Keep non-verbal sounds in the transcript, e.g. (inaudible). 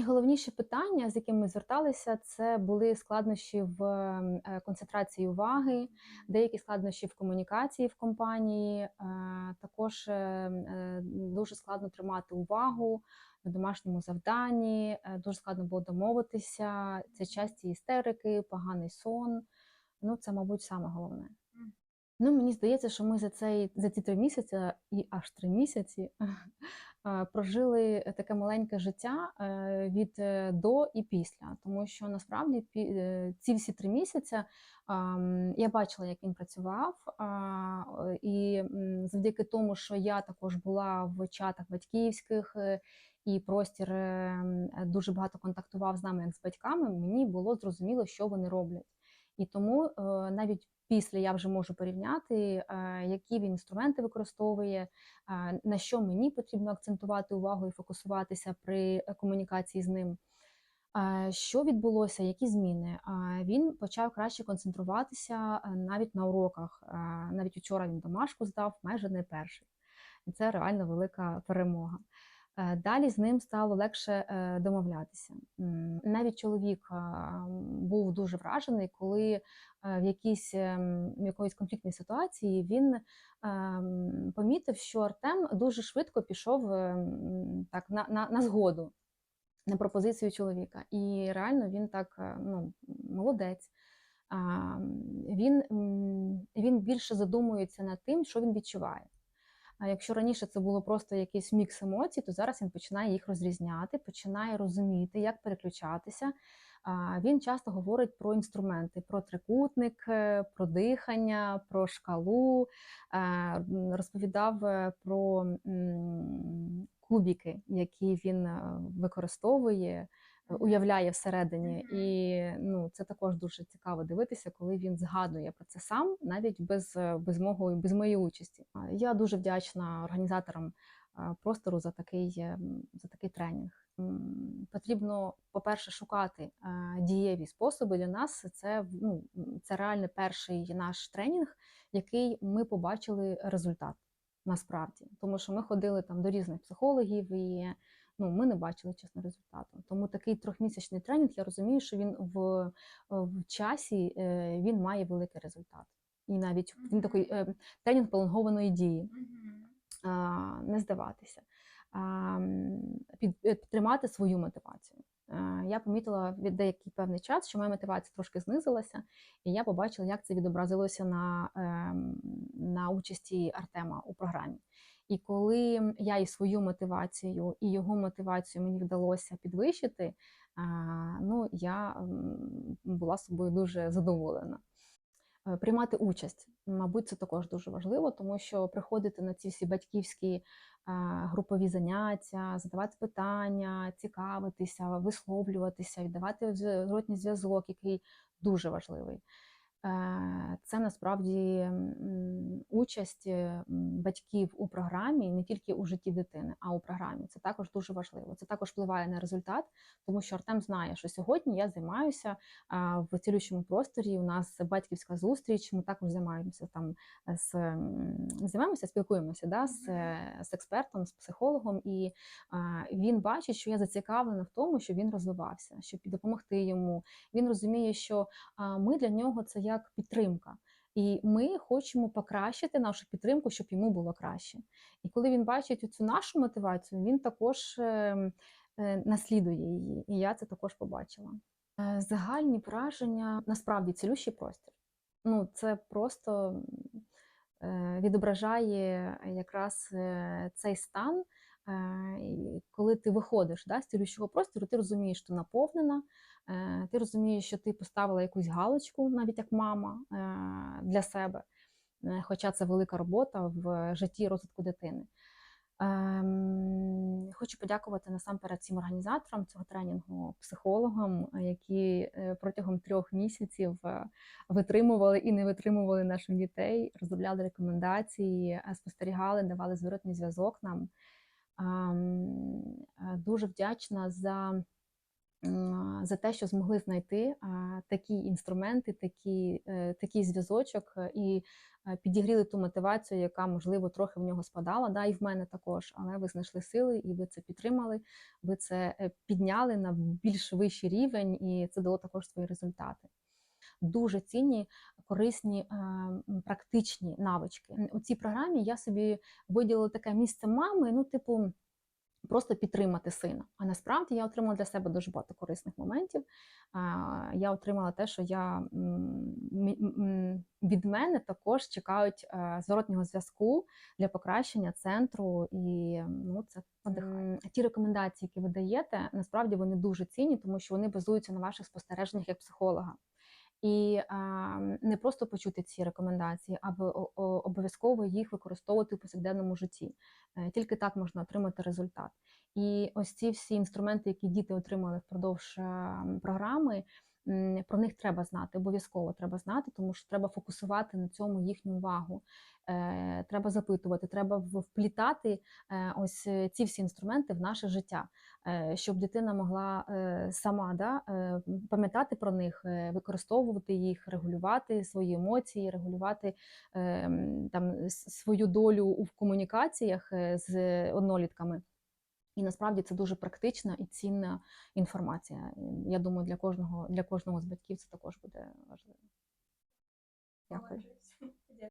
Найголовніші питання, з якими ми зверталися, це були складнощі в е, концентрації уваги, деякі складнощі в комунікації в компанії. Е, Також е, дуже складно тримати увагу на домашньому завданні, дуже складно було домовитися. Це часті істерики, поганий сон. Ну, це, мабуть, саме головне. Ну, мені здається, що ми за цей за ці три місяці і аж три місяці (laughs) прожили таке маленьке життя е, від е, до і після. Тому що насправді е, ці всі три місяці я бачила, як він працював, і завдяки тому, що я також була в чатах батьківських. І простір е, дуже багато контактував з нами як з батьками. Мені було зрозуміло, що вони роблять. І тому е, навіть після я вже можу порівняти, е, які він інструменти використовує, е, на що мені потрібно акцентувати увагу і фокусуватися при комунікації з ним. Що відбулося, які зміни? Він почав краще концентруватися навіть на уроках. Навіть вчора він домашку здав майже не перший. Це реально велика перемога. Е, Далі з ним стало легше е, домовлятися. Навіть чоловік е, був дуже вражений, коли в якійсь ем, в якоїсь конфліктній ситуації він ем, помітив, що Артем дуже швидко пішов ем, так на, на, на згоду на пропозицію чоловіка. І реально він так ну, молодець. Він, він більше задумується над тим, що він відчуває. А якщо раніше це було просто якийсь мікс емоцій, то зараз він починає їх розрізняти, починає розуміти, як переключатися. Він часто говорить про інструменти: про трикутник, е, про дихання, про шкалу, е, розповідав е, про м, кубики, які він використовує, уявляє всередині. І ну, це також дуже цікаво дивитися, коли він згадує про це сам, навіть без, е, без, мого, без моєї участі. Я дуже вдячна організаторам е, простору за такий, е, за такий тренінг. Потрібно, по-перше, шукати дієві способи для нас. Це ну, це реально перший наш тренінг, який ми побачили результат насправді. Тому що ми ходили там до різних психологів і ну, ми не бачили чесно результату. Тому такий трьохмісячний тренінг, я розумію, що він в, в часі е, він має великий результат. І навіть він Мгм. такий е, тренінг пролонгованої дії Мгм. а, не здаватися, е, підтримати свою мотивацію. Я помітила від деякий певний час, що моя мотивація трошки знизилася, і я побачила, як це відобразилося на, ем, на участі Артема у програмі. І коли я і свою мотивацію, і його мотивацію мені вдалося підвищити, ну я була собою дуже задоволена. Е, Приймати участь, мабуть, це також дуже важливо, тому що приходити на ці всі батьківські групові заняття, задавати питання, цікавитися, висловлюватися, віддавати зворотній зв'язок, який дуже важливий. Е, Це насправді участь е, батьків у програмі не тільки у житті дитини, а у програмі. Це також дуже важливо. Це також впливає на результат, тому що Артем знає, що сьогодні я займаюся в цілющому просторі. У нас батьківська зустріч. Ми також займаємося там з займаємося, спілкуємося да, з, е, з експертом, з психологом, і він бачить, що я зацікавлена в тому, щоб він розвивався, щоб допомогти йому. Він розуміє, що ми для нього це як підтримка. І ми хочемо покращити нашу підтримку, щоб йому було краще. І коли він бачить цю нашу мотивацію, він також ем, е, наслідує її. І я це також побачила. Е, Загальні враження насправді цілющий простір. Ну, це просто е, відображає якраз цей стан, коли ти виходиш да, з цілющого простору, ти розумієш, що наповнена, ти розумієш, що ти поставила якусь галочку, навіть як мама, е, для себе. Е, Хоча це велика робота в житті розвитку дитини. Ем, Хочу подякувати насамперед всім організаторам цього тренінгу, психологам, е, які е, протягом трьох місяців е, витримували і не витримували наших дітей, розробляли рекомендації, е, спостерігали, давали зворотний зв'язок нам. Ем, е, Дуже вдячна за за те, що змогли знайти такі інструменти, такі, е, такий зв'язочок е, і е, підігріли ту мотивацію, яка, можливо, трохи в нього спадала, да, і в мене також. Але ви знайшли сили і ви це підтримали, ви це підняли на більш вищий рівень, і це дало також свої результати. Дуже цінні, корисні, практичні навички. У цій програмі я собі виділила таке місце мами, ну, типу, просто підтримати сина. А насправді я отримала для себе дуже багато корисних моментів. Я отримала те, що я від мене також чекають е, зворотнього зв'язку для покращення центру, і ну це надихає. Ті рекомендації, які ви даєте, насправді вони дуже цінні, тому що вони базуються на ваших спостереженнях як психолога. І не просто почути ці рекомендації, а ви о- о- обов'язково їх використовувати у повсякденному житті. Е, Тільки так можна отримати результат. І ось ці всі інструменти, які діти отримали впродовж е, програми, про них треба знати, обов'язково треба знати, тому що треба фокусувати на цьому їхню увагу. Е, Треба запитувати, треба вплітати е, ось е, ці всі інструменти в наше життя, щоб дитина могла сама да, пам'ятати про них, використовувати їх, регулювати свої емоції, регулювати там свою долю в комунікаціях з однолітками. І насправді це дуже практична і цінна інформація. Я думаю, для кожного, для кожного з батьків це також буде важливо. Дякую.